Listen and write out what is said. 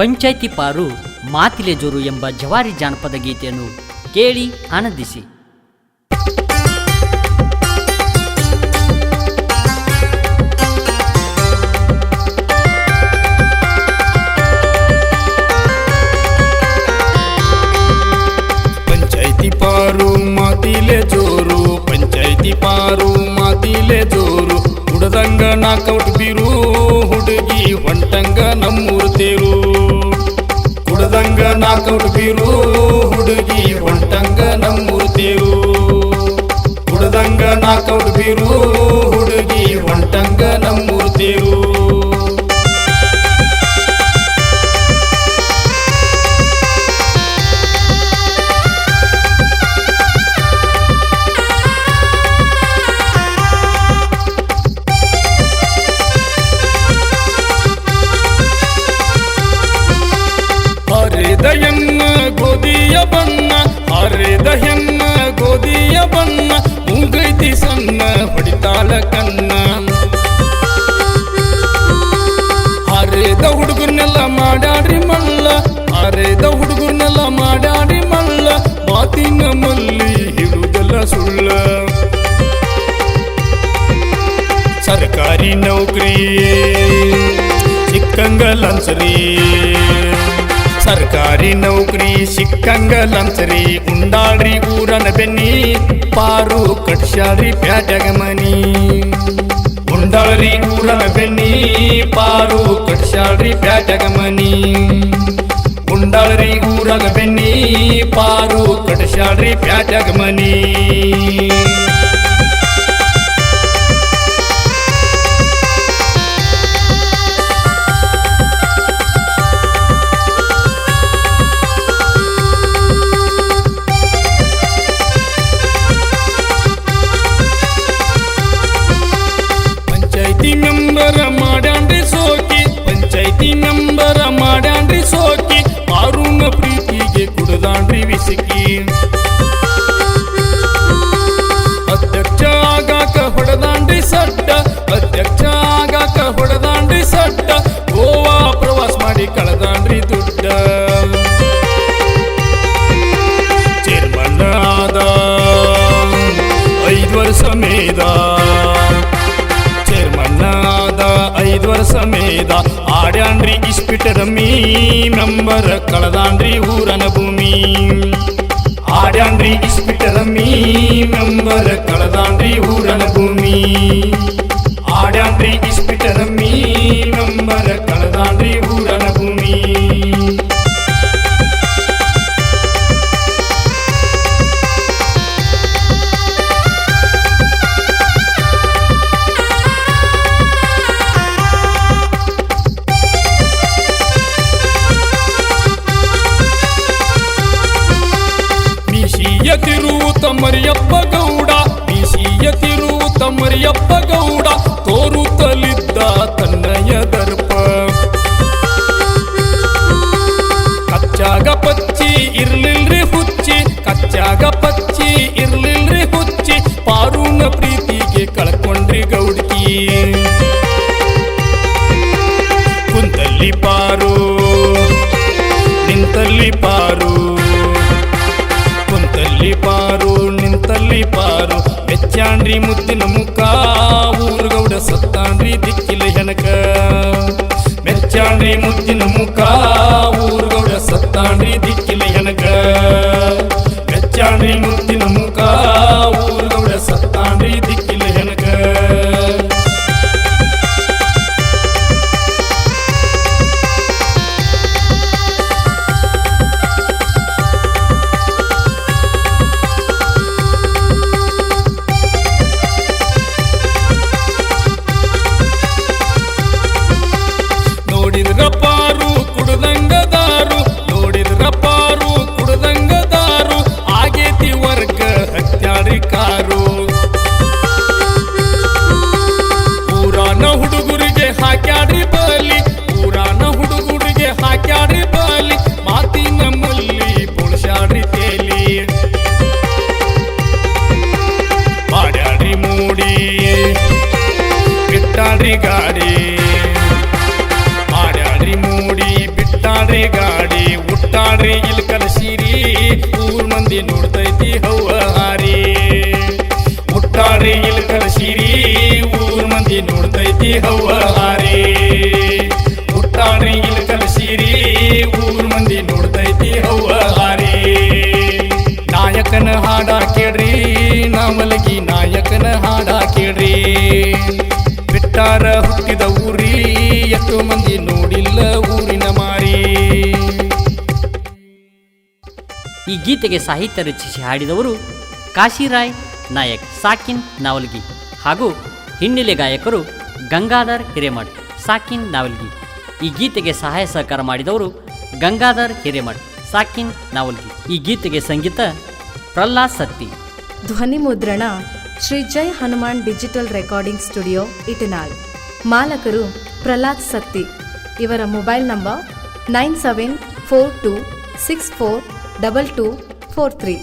ಪಂಚಾಯ್ತಿ ಪಾರು ಮಾತಿಲೆ ಜೋರು ಎಂಬ ಜವಾರಿ ಜಾನಪದ ಗೀತೆಯನ್ನು ಕೇಳಿ ಆನಂದಿಸಿ. ಪಂಚಾಯ್ತಿ ಪಾರು ಮಾತಿಲೆ ಜೋರು, ಪಂಚಾಯ್ತಿ ಪಾರು ಮಾತಿಲೆ ಜೋರು. ಹುಡದಂಗ ನಾಕೌಟ್ ಬೀರು, ಹುಡುಗಿ ಹೊಂಟಂಗ ನಮ್ಮೂರು ತೇರು. ಹುಡದಂಗ ನಾಕೌಟ್ ಬೀರು ಹೆಣ್ಣ ಗೋಧಿಯ ಬಣ್ಣ ಮೂಗೈತಿ ಸಣ್ಣ ಹೊಡಿತಾಳ ಕಣ್ಣ ಹರಿದ ಹುಡುಗರ್ನೆಲ್ಲ ಮಾಡಾಡ್ರಿ ಮಲ್ಲ ಹರಿದ ಹುಡುಗರ್ನೆಲ್ಲ ಮಾಡಾಡ್ರಿ ಮಲ್ಲ ಮಾತಿನ ಮಲ್ಲಿ ಹಿಡುದಲ್ಲ ಸುಳ್ಳ ಸರ್ಕಾರಿ ನೌಕರಿ ಸಿಕ್ಕಂಗ ಲಂಚರಿ ಸರ್ಕಾರಿ ನೌಕರಿ ಸಿಕ್ಕಂಗ ಲಂಚರಿ ಉಂಡಾಡ್ರಿ ಊರನ ಬೆನ್ನಿ ಪಾರು ಕಟ್ಸ್ಯಾಡ್ರಿ ಪ್ಯಾಟ್ಯಾಗ ಮನಿ ಉಂಡಾಳ್ರಿ ಊರನ ಬೆನ್ನಿ ಪಾರು ಕಟ್ಸ್ಯಾಡ್ರಿ ಪ್ಯಾಟ್ಯಾಗ ಮನಿ ಉಂಡಾಳ್ರಿ ಊರನ ಬೆನ್ನಿ ಪಾರು ಕಟ್ಸ್ಯಾಡ್ರಿ ಪ್ಯಾಟ್ಯಾಗ ಮನಿ ಪ್ರೀತಿಗೆ ಕುಡದಾನ್ರಿ ವಿಸಿಕಿ ಐದು ವರ್ಷ ಮೇದ ಆಡ್ಯಾನ್ರಿ ಇಸ್ಪಿಟ ರಮ್ಮಿ ಮೆಂಬರ್ ಕಳದಾನ್ರಿ ಊರನ ಭೂಮಿ ಆಡ್ಯಾನ್ರಿ ಇಸ್ಪಿಟ ರಮ್ಮಿ ಮೆಂಬರ್ ಬೆಚ್ಚಾಂಡ್ರಿ ಮುದ್ದಿನ ಮುಖ ಊರುಗೌಡ ಸತ್ತಾಂಡ್ರಿ ದಿಕ್ಕಿಲ ಹೆನಕ ಮೆಚ್ಚಾಂಡ್ರಿ ಮುದ್ದಿನ ನಾಯಕನ ಹಾಡ ಕೇಳ್ರಿ, ನಾಮಲಗಿ ನಾಯಕನ ಹಾಡ ಕೇಳ್ರಿ. ಬಿಟ್ಟಾರ ಹುಟ್ಟಿದ ಊರಿ, ಎಷ್ಟು ಮಂದಿ ನೋಡಿಲ್ಲ ಊರಿನ ಮಾರಿ. ಈ ಗೀತೆಗೆ ಸಾಹಿತ್ಯ ರಚಿಸಿ ಹಾಡಿದವರು ಕಾಶಿರಾಯ್ ನಾಯಕ್ ಸಾಕಿನ್ ನಾವಲ್ಗಿ ಹಾಗೂ ಹಿನ್ನೆಲೆ ಗಾಯಕರು ಗಂಗಾಧರ್ ಹಿರೇಮಠ್, ಸಾಕಿನ್ ನಾವಲ್ಗಿ. ಈ ಗೀತೆಗೆ ಸಹಾಯ ಸಹಕಾರ ಮಾಡಿದವರು ಗಂಗಾಧರ್ ಹಿರೇಮಠ್, ಸಾಕಿನ್ ನಾವಲ್ಗಿ. ಈ ಗೀತೆಗೆ ಸಂಗೀತ ಪ್ರಹ್ಲಾದ್ ಸತ್ತಿ. ಧ್ವನಿ ಮುದ್ರಣ Shri Jai Hanuman digital recording studio, Itnal. ಮಾಲಕರು Prahlad Satti. ಇವರ mobile number nine seven four two six four double two four three.